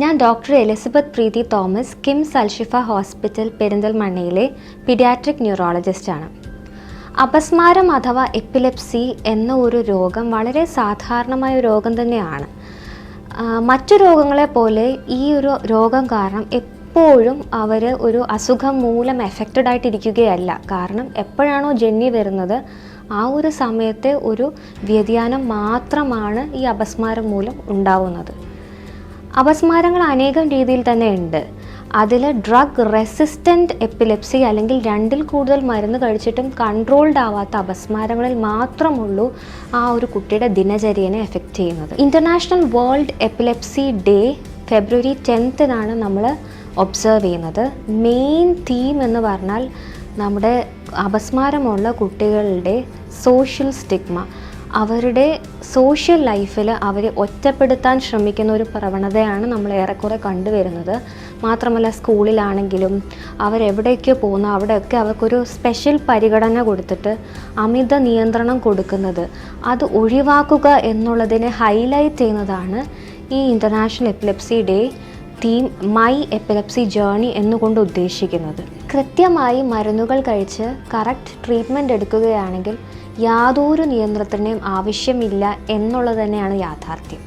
ഞാൻ doctor Elizabeth Preethi Thomas KIMS Alshifa hospital പെരിന്തൽമണ്ണയിലെ paediatric ന്യൂറോളജിസ്റ്റാണ് അപസ്മാരം അഥവാ എപ്പിലെപ്സി എന്ന ഒരു രോഗം വളരെ സാധാരണമായ രോഗം തന്നെയാണ്. മറ്റു രോഗങ്ങളെ പോലെ ഈ ഒരു രോഗം കാരണം എപ്പോഴും അവർ ഒരു അസുഖം മൂലം എഫക്റ്റഡ് ആയിട്ടിരിക്കുകയല്ല. കാരണം എപ്പോഴാണോ ജന്നി വരുന്നത് ആ ഒരു സമയത്തെ ഒരു വ്യതിയാനം മാത്രമാണ് ഈ അപസ്മാരം മൂലം ഉണ്ടാവുന്നത്. അപസ്മാരങ്ങൾ അനേകം രീതിയിൽ തന്നെ ഉണ്ട്. അതിൽ ഡ്രഗ് റെസിസ്റ്റന്റ് എപ്പിലെപ്സി അല്ലെങ്കിൽ രണ്ടിൽ കൂടുതൽ മരുന്ന് കഴിച്ചിട്ടും കൺട്രോൾഡ് ആവാത്ത അപസ്മാരങ്ങളിൽ മാത്രമുള്ളൂ ആ ഒരു കുട്ടിയുടെ ദിനചര്യനെ എഫക്റ്റ് ചെയ്യുന്നത്. International world epilepsy day February ടെൻത്തിനാണ് നമ്മൾ ഒബ്സർവ് ചെയ്യുന്നത്. മെയിൻ തീം എന്ന് പറഞ്ഞാൽ നമ്മുടെ അപസ്മാരമുള്ള കുട്ടികളുടെ സോഷ്യൽ സ്റ്റിഗ്മ അവരുടെ സോഷ്യൽ ലൈഫിൽ അവരെ ഒറ്റപ്പെടുത്താൻ ശ്രമിക്കുന്ന ഒരു പ്രവണതയാണ് നമ്മൾ ഏറെക്കുറെ കണ്ടുവരുന്നത്. മാത്രമല്ല സ്കൂളിലാണെങ്കിലും അവരെവിടെയൊക്കെ പോകുന്നു അവിടെയൊക്കെ അവർക്കൊരു സ്പെഷ്യൽ പരിഗണന കൊടുത്തിട്ട് അമിത നിയന്ത്രണം കൊടുക്കുന്നത്. അത് ഒഴിവാക്കുക എന്നുള്ളതിനെ ഹൈലൈറ്റ് ചെയ്യുന്നതാണ് ഈ international epilepsy day theme my epilepsy journey എന്നുകൊണ്ട് ഉദ്ദേശിക്കുന്നത്. കൃത്യമായി മരുന്നുകൾ കഴിച്ച് കറക്റ്റ് ട്രീറ്റ്മെന്റ് എടുക്കുകയാണെങ്കിൽ യാതൊരു നിയന്ത്രണത്തിന്റെയും ആവശ്യമില്ല എന്നുള്ളത് തന്നെയാണ് യാഥാർത്ഥ്യം.